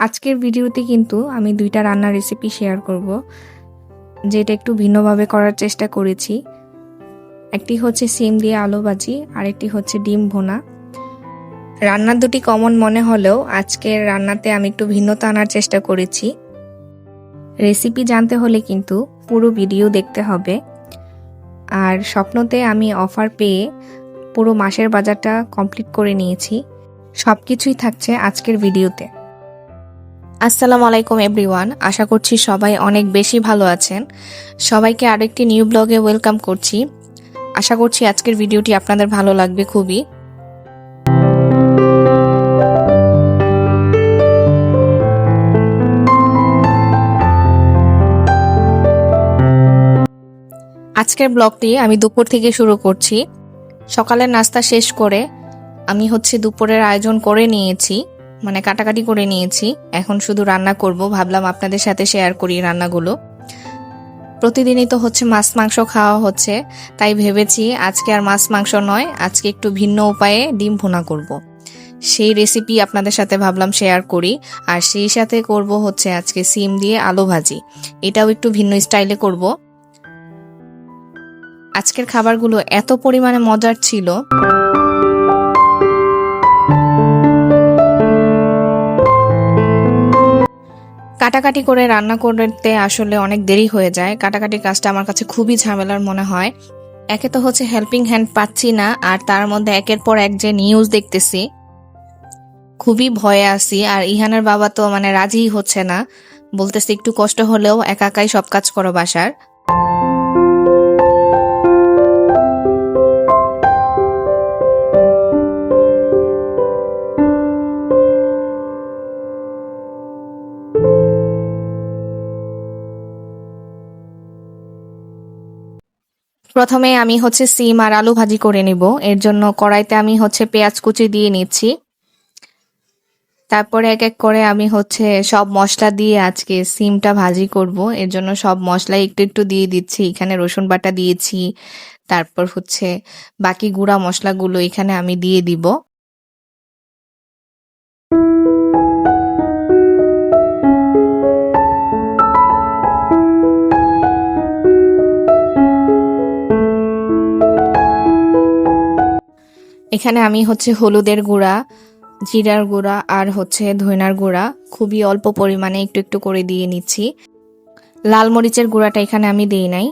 আজকের ভিডিওতে কিন্তু আমি দুইটা রান্নার রেসিপি শেয়ার করব, যেটা একটু ভিন্নভাবে করার চেষ্টা করেছি। একটি হচ্ছে সিম দিয়ে আলু ভাজি আর একটি হচ্ছে ডিম ভোনা। রান্নার দুটি কমন মনে হলেও আজকের রান্নাতে আমি একটু ভিন্নতা আনার চেষ্টা করেছি। রেসিপি জানতে হলে কিন্তু পুরো ভিডিও দেখতে হবে। আর স্বপ্নতে আমি অফার পেয়ে পুরো মাসের বাজারটা কমপ্লিট করে নিয়েছি। সব কিছুই থাকছে আজকের ভিডিওতে আসসালামু আলাইকুম, এভরিওয়ান। আশা করছি সবাই অনেক বেশি ভালো আছেন। সবাইকে আরেকটি নিউ ব্লগে ওয়েলকাম করছি। আশা করছি আজকের ভিডিওটি আপনাদের ভালো লাগবে খুবই। আজকের ব্লগটি আমি দুপুর থেকে শুরু করছি। সকালের নাস্তা শেষ করে আমি হচ্ছে দুপুরের আয়োজন করে নিয়েছি। মানে কাটাকাটি করে নিয়েছি। এখন শুধু রান্না করব। ভাবলাম আপনাদের সাথে শেয়ার করি রান্নাগুলো। প্রতিদিনই তো হচ্ছে মাছ, মাংস খাওয়া হচ্ছে। তাই ভেবেছি আজকে আর মাছ, মাংস নয়, আজকে একটু ভিন্ন উপায়ে ডিম ভুনা করব। সেই রেসিপি আপনাদের সাথে ভাবলাম শেয়ার করি। আর সেই সাথে করব হচ্ছে আজকে সিম দিয়ে আলু ভাজি। এটাও একটু ভিন্ন স্টাইলে করব। আজকের খাবারগুলো এত পরিমাণে মজার ছিল। কাটাকাটি করে রান্না করতে আসলে অনেক দেরি হয়ে যায়। কাটাকাটি কাজটা আমার কাছে খুবই ঝামেলার মনে হয়। একে তো হচ্ছে হেল্পিং হ্যান্ড পাচ্ছি না, আর তার মধ্যে একের পর এক যে নিউজ দেখতেছি, খুবই ভয়ে আছি। আর ইহানের বাবা তো মানে রাজিই হচ্ছে না। বলতেছে একটু কষ্ট হলেও একা একাই সব কাজ করো বাসার। প্রথমে আমি হচ্ছে সিম আর আলু ভাজি করে নিব। এর জন্য কড়াইতে আমি হচ্ছে পেঁয়াজ কুচি দিয়ে নিচ্ছি। তারপরে এক এক করে আমি হচ্ছে সব মশলা দিয়ে আজকে সিমটা ভাজি করব। এর জন্য সব মশলা একটু একটু দিয়ে দিচ্ছি। এখানে রসুন বাটা দিয়েছি। তারপর হচ্ছে বাকি গুঁড়া মশলাগুলো এখানে আমি দিয়ে দিব। এখানে আমি হচ্ছে হলুদের গুঁড়া, জিরার গুঁড়া আর হচ্ছে ধইনার গুঁড়া খুবই অল্প পরিমাণে একটু একটু করে দিয়ে নিচ্ছি। লাল মরিচের গুঁড়াটা এখানে আমি দিই নাই।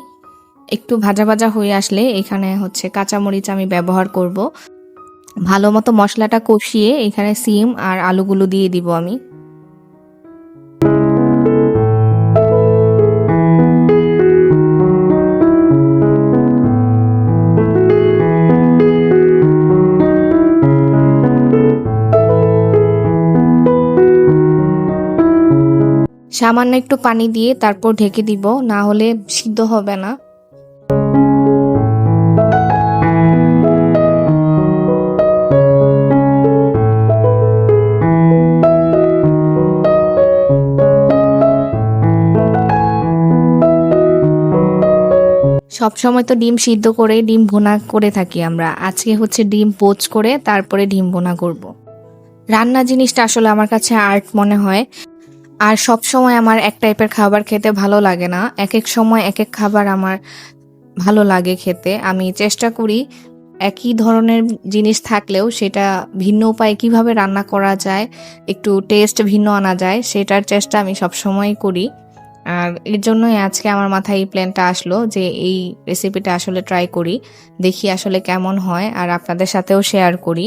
একটু ভাজা ভাজা হয়ে আসলে এখানে হচ্ছে কাঁচা মরিচ আমি ব্যবহার করব। ভালো মতো মশলাটা কষিয়ে এখানে সিম আর আলুগুলো দিয়ে দিব আমি। সামান্য একটু পানি দিয়ে তারপর ঢেকে দিব, না হলে সিদ্ধ হবে না। সব সময় তো ডিম সিদ্ধ করে, ডিম ভুনা করে থাকি আমরা। আজকে হচ্ছে ডিম পোচ করে, তারপরে ডিম ভুনা করব। রান্না জিনিসটা আসলে আমার কাছে আর্ট মনে হয়। আর সব সময় আমার এক টাইপের খাবার খেতে ভালো লাগে না। এক এক সময় এক এক খাবার আমার ভালো লাগে খেতে। আমি চেষ্টা করি একই ধরনের জিনিস থাকলেও সেটা ভিন্ন উপায়ে কীভাবে রান্না করা যায়, একটু টেস্ট ভিন্ন আনা যায়, সেটার চেষ্টা আমি সব সময় করি। আর এর জন্যই আজকে আমার মাথায় এই প্ল্যানটা আসলো যে এই রেসিপিটা আসলে ট্রাই করি, দেখি আসলে কেমন হয়, আর আপনাদের সাথেও শেয়ার করি।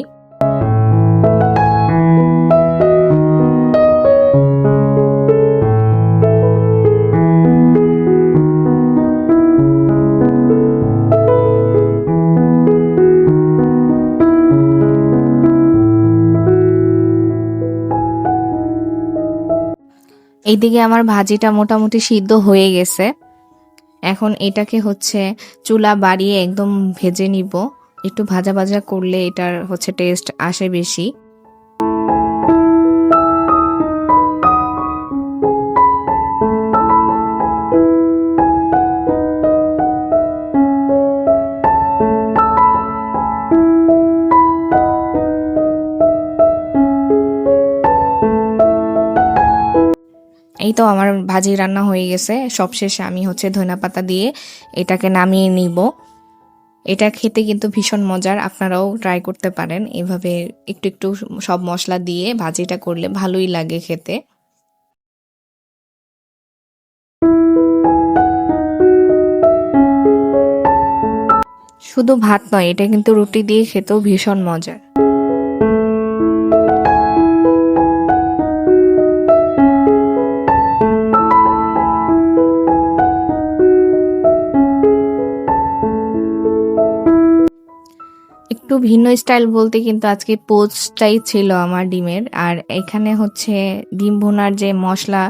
এইদিকে আমার ভাজিটা মোটামুটি সিদ্ধ হয়ে গেছে। এখন এটাকে হচ্ছে চুলা বাড়িয়ে একদম ভেজে নিব। একটু ভাজা ভাজা করলে এটার হচ্ছে টেস্ট আসে বেশি। এই তো আমার ভাজি রান্না হয়ে গেছে। সবশেষে আমি হচ্ছে ধনিয়া পাতা দিয়ে এটাকে নামিয়ে নিব। এটা খেতে কিন্তু ভীষণ মজার, আপনারাও ট্রাই করতে পারেন। এভাবে একটু একটু সব মশলা দিয়ে ভাজিটা করলে ভালোই লাগে খেতে। শুধু ভাত নয়, এটা কিন্তু রুটি দিয়ে খেতেও ভীষণ মজার। একটু ভিন্ন স্টাইল বলতে কিন্তু আজকে পোচটাই ছিল আমার ডিমের। আর এখানে হচ্ছে ডিম ভোনার যে মশলা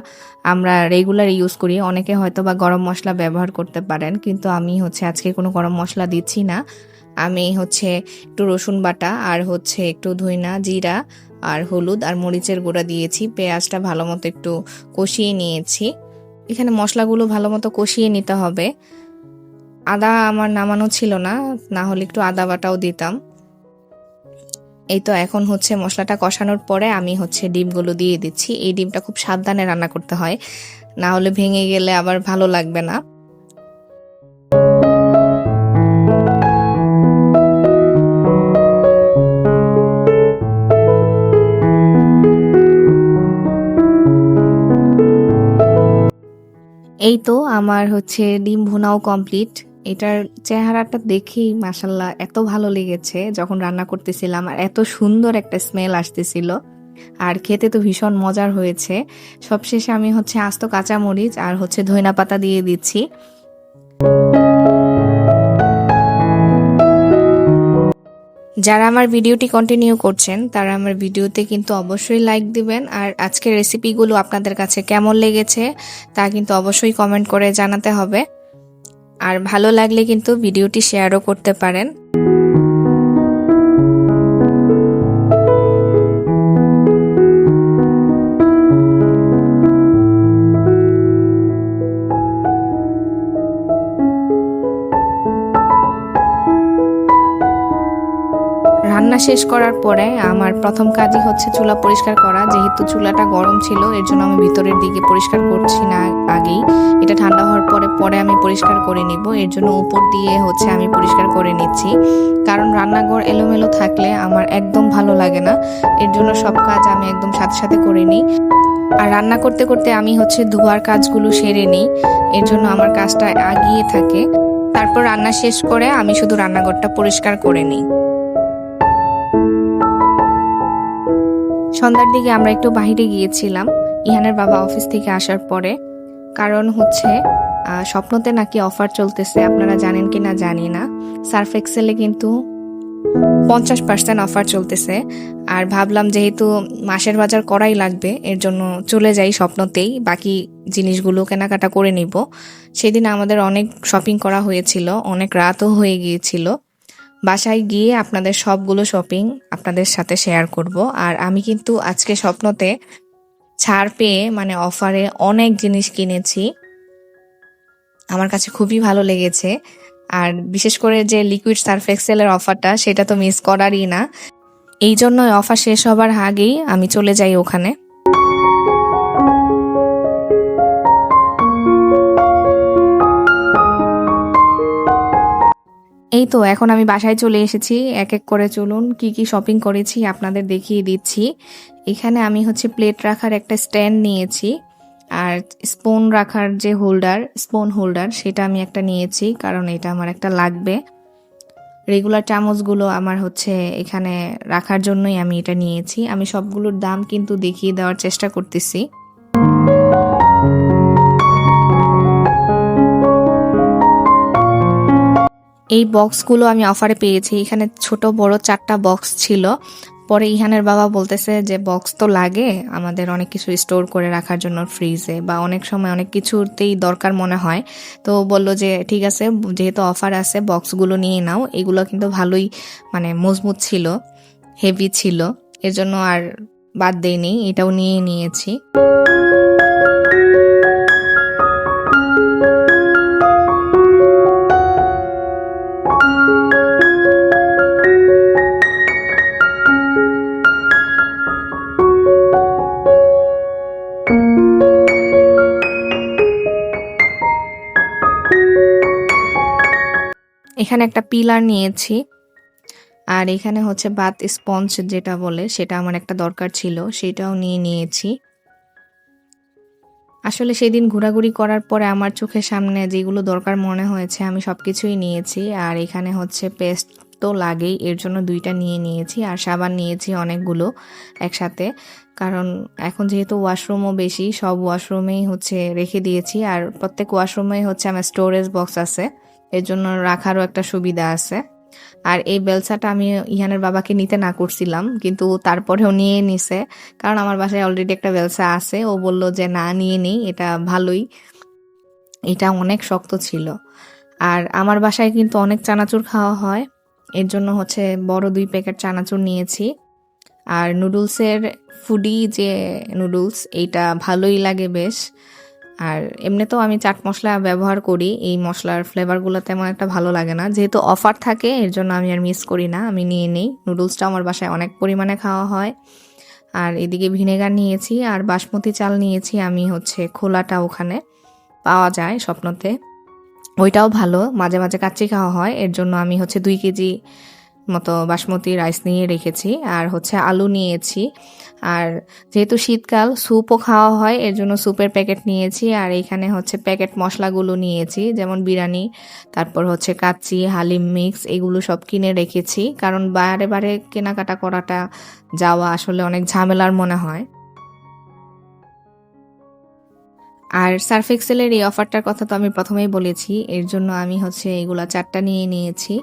আমরা রেগুলার ইউজ করি, অনেকে হয়তো বা গরম মশলা ব্যবহার করতে পারেন, কিন্তু আমি হচ্ছে আজকে কোনো গরম মশলা দিচ্ছি না। আমি হচ্ছে একটু রসুন বাটা আর হচ্ছে একটু ধইনা, জিরা আর হলুদ আর মরিচের গুঁড়া দিয়েছি। পেঁয়াজটা ভালো মতো একটু কষিয়ে নিয়েছি। এখানে মশলাগুলো ভালো মতো কষিয়ে নিতে হবে। আদা আমার নামানো ছিল না না হলে একটু আদা বাটাও দিতাম। এই তো এখন হচ্ছে মশলাটা কষানোর পরে আমি হচ্ছে ডিমগুলো দিয়ে দিচ্ছি। এই ডিমটা খুব সাবধানে রান্না করতে হয়, না হলে ভেঙে গেলে আবার ভালো লাগবে না। এই তো আমার হচ্ছে ডিম ভুনাও কমপ্লিট। এটার চেহারাটা দেখেই মাসাল্লাহ এত ভালো লেগেছে যখন রান্না করতেছিলাম আর এত সুন্দর একটা স্মেল আসতেছিল। আর খেতে তো ভীষণ মজার হয়েছে। সবশেষে আমি হচ্ছে আস্ত কাঁচামরিচ আর হচ্ছে ধইনা পাতা দিয়ে দিচ্ছি। যারা আমার ভিডিওটি কন্টিনিউ করছেন, তারা আমার ভিডিওতে কিন্তু অবশ্যই লাইক দিবেন। আর আজকের রেসিপিগুলো আপনাদের কাছে কেমন লেগেছে, তা কিন্তু অবশ্যই কমেন্ট করে জানাতে হবে। আর ভালো লাগলে কিন্তু ভিডিওটি শেয়ারও করতে পারেন। শেষ করার পরে আমার প্রথম কাজই হচ্ছে চুলা পরিষ্কার করা। যেহেতু চুলাটা গরম ছিল, এর জন্য আমি ভিতরের দিকে পরিষ্কার করছি না আগেই। এটা ঠান্ডা হওয়ার পরে পরে আমি পরিষ্কার করে নিব। এর জন্য উপর দিয়ে হচ্ছে আমি পরিষ্কার করে নিচ্ছি। কারণ রান্নাঘর এলোমেলো থাকলে আমার একদম ভালো লাগে না। এর জন্য সব কাজ আমি একদম সাথে সাথে করে নিই। আর রান্না করতে করতে আমি হচ্ছে ধোয়ার কাজগুলো সেরে নিই। এর জন্য আমার কাজটা আগিয়ে থাকে। তারপর রান্না শেষ করে আমি শুধু রান্নাঘরটা পরিষ্কার করে নিই। সন্ধ্যার দিকে আমরা একটু বাহিরে গিয়েছিলাম, ইহানের বাবা অফিস থেকে আসার পরে। কারণ হচ্ছে স্বপ্নতে নাকি অফার চলতেছে, আপনারা জানেন কি না জানি না। সার্ফ এক্সেলে কিন্তু পঞ্চাশ পার্সেন্ট অফার চলতেছে। আর ভাবলাম যেহেতু মাসের বাজার করাই লাগবে, এর জন্য চলে যাই স্বপ্নতেই, বাকি জিনিসগুলো কেনাকাটা করে নিব। সেদিন আমাদের অনেক শপিং করা হয়েছিল, অনেক রাতও হয়ে গিয়েছিল। বাসায় গিয়ে আপনাদের সবগুলো শপিং আপনাদের সাথে শেয়ার করব। আর আমি কিন্তু আজকে স্বপ্নতে ছাড় পেয়ে মানে অফারে অনেক জিনিস কিনেছি। আমার কাছে খুবই ভালো লেগেছে। আর বিশেষ করে যে লিকুইড সার্ফ এক্সেলের অফারটা সেটা তো মিস করারই না। এই জন্য অফার শেষ হবার আগেই আমি চলে যাই ওখানে। এই তো, এখন আমি বাসায় চলে এসেছি। এক এক করে চলুন, কি কি শপিং করেছি আপনাদের দেখিয়ে দিচ্ছি। এখানে আমি হচ্ছে প্লেট রাখার একটা স্ট্যান্ড নিয়েছি আর স্পুন রাখার যে হোল্ডার স্পুন হোল্ডার সেটা আমি একটা নিয়েছি কারণ এটা আমার একটা লাগবে। রেগুলার চামচগুলো আমার হচ্ছে এখানে রাখার জন্যই আমি এটা নিয়েছি। আমি সবগুলোর দাম কিন্তু দেখিয়ে দেওয়ার চেষ্টা করতেছি। এই বক্সগুলো আমি অফারে পেয়েছি। এখানে ছোট, বড় চারটা বক্স ছিল। পরে ইহানের বাবা বলতেছে যে বক্স তো লাগে আমাদের অনেক কিছু স্টোর করে রাখার জন্য ফ্রিজে বা অনেক সময় অনেক কিছুতেই দরকার মনে হয়। তো বলল যে, ঠিক আছে, যেহেতু অফার আছে বক্সগুলো নিয়ে নাও। এগুলো কিন্তু ভালোই মানে মজবুত ছিল হেভি ছিল। এর জন্য আর বাদ দেয়নি এটাও নিয়ে নিয়েছি। এখানে একটা পিলার নিয়েছি। আর এখানে হচ্ছে বাত স্পঞ্জ যেটা বলে, সেটা আমার একটা দরকার ছিল, সেটাও নিয়ে নিয়েছি। আসলে সেদিন ঘোরাঘুরি করার পরে আমার চোখের সামনে যেগুলো দরকার মনে হয়েছে, আমি সব কিছুই নিয়েছি। আর এখানে হচ্ছে পেস্ট তো লাগেই, এর জন্য দুইটা নিয়ে নিয়েছি আর সাবান নিয়েছি অনেকগুলো একসাথে। কারণ এখন যেহেতু ওয়াশরুমও বেশি, সব ওয়াশরুমেই হচ্ছে রেখে দিয়েছি। আর প্রত্যেক ওয়াশরুমেই হচ্ছে আমার স্টোরেজ বক্স আছে। এর জন্য রাখারও একটা সুবিধা আছে। আর এই বেলসাটা আমি ইহানের বাবাকে নিতে না করছিলাম, কিন্তু তারপরেও নিয়ে নিছে। কারণ আমার বাসায় অলরেডি একটা বেলসা আছে, ও বলল যে, না, নিয়ে নেই, এটা ভালোই। এটা অনেক শক্ত ছিল। আর আমার বাসায় কিন্তু অনেক চানাচুর খাওয়া হয়, এর জন্য হচ্ছে বড় দুই প্যাকেট চানাচুর নিয়েছি। আর নুডলসের ফুডি যে নুডলস, এইটা ভালোই লাগে বেশ। আর এমনিতেও আমি চাট মশলা ব্যবহার করি, এই মশলার ফ্লেভারগুলো তেমন একটা ভালো লাগে না। যেহেতু অফার থাকে, এর জন্য আমি আর মিস করি না, আমি নিয়ে নিই। নুডলসটা আমার বাসায় অনেক পরিমাণে খাওয়া হয়। আর এদিকে ভিনেগার নিয়েছি, আর বাসমতি চাল নিয়েছি, আমি হচ্ছে খোলাটা ওখানে পাওয়া যায় স্বপ্নতে। ওইটাও ভালো, মাঝে মাঝে কাচ্চি খাওয়া হয়, এর জন্য আমি হচ্ছে দুই কেজি মতো বাসমতি রাইস নিয়ে রেখেছি আর হচ্ছে আলু নিয়েছি। আর যেহেতু শীতকাল স্যুপও খাওয়া হয়, এর জন্য স্যুপের প্যাকেট নিয়েছি আর এখানে হচ্ছে প্যাকেট মশলাগুলো নিয়েছি, যেমন বিরিয়ানি, তারপর হচ্ছে কাচ্চি, হালিম মিক্স এগুলো সব কিনে রেখেছি। কারণ বারে বারে কেনাকাটা করাটা যাওয়া আসলে অনেক ঝামেলার মনে হয়। আর সার্ফ এক্সেলের এই অফারটার কথা তো আমি প্রথমেই বলেছি, এর জন্য আমি হচ্ছে এগুলা চারটা নিয়ে নিয়েছি।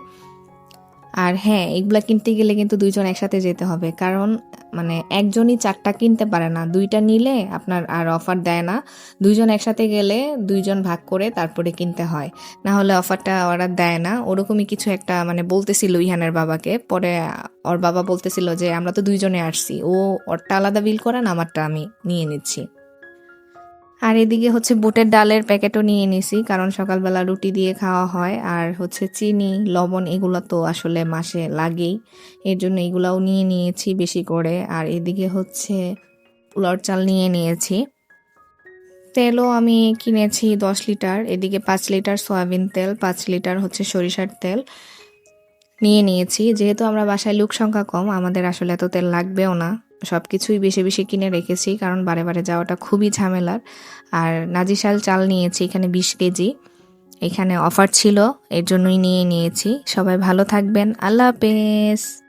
আর হ্যাঁ এগুলা কিনতে গেলে কিন্তু দুইজন একসাথে যেতে হবে। কারণ মানে একজনই চারটা কিনতে পারে না। দুইটা নিলে আপনার আর অফার দেয় না। দুইজন একসাথে গেলে দুইজন ভাগ করে তারপরে কিনতে হয়। না হলে অফারটা ওরা দেয় না। ওরকমই কিছু একটা মানে বলতেছিল ইহানের বাবাকে। পরে ওর বাবা বলতেছিল যে, আমরা তো দুইজনে আসছি। ও, ওরটা আলাদা বিল করেন আমারটা আমি নিয়ে নিচ্ছি। আর এদিকে হচ্ছে বুটের ডালের প্যাকেটও নিয়ে নিছি, কারণ সকালবেলা রুটি দিয়ে খাওয়া হয়। আর হচ্ছে চিনি, লবণ, এগুলো তো আসলে মাসে লাগেই। এর জন্য এগুলাও নিয়ে নিয়েছি বেশি করে। আর এদিকে হচ্ছে পোলার চাল নিয়ে নিয়েছি। তেলও আমি কিনেছি দশ লিটার, এদিকে পাঁচ লিটার সয়াবিন তেল, পাঁচ লিটার হচ্ছে সরিষার তেল। নিয়ে নিয়েছি। যেহেতু আমরা বাসায় লোক সংখ্যা কম, আমাদের আসলে এত তেল লাগবেও না। সব কিছুই বেশি বেশি কিনে রেখেছি, কারণ বারে বারে যাওয়াটা খুবই ঝামেলার। আর নাজিশাল চাল নিয়েছি এখানে বিশ কেজি। এখানে অফার ছিল, এর জন্যই নিয়ে নিয়েছি। সবাই ভালো থাকবেন। আল্লাহ হাফেজ।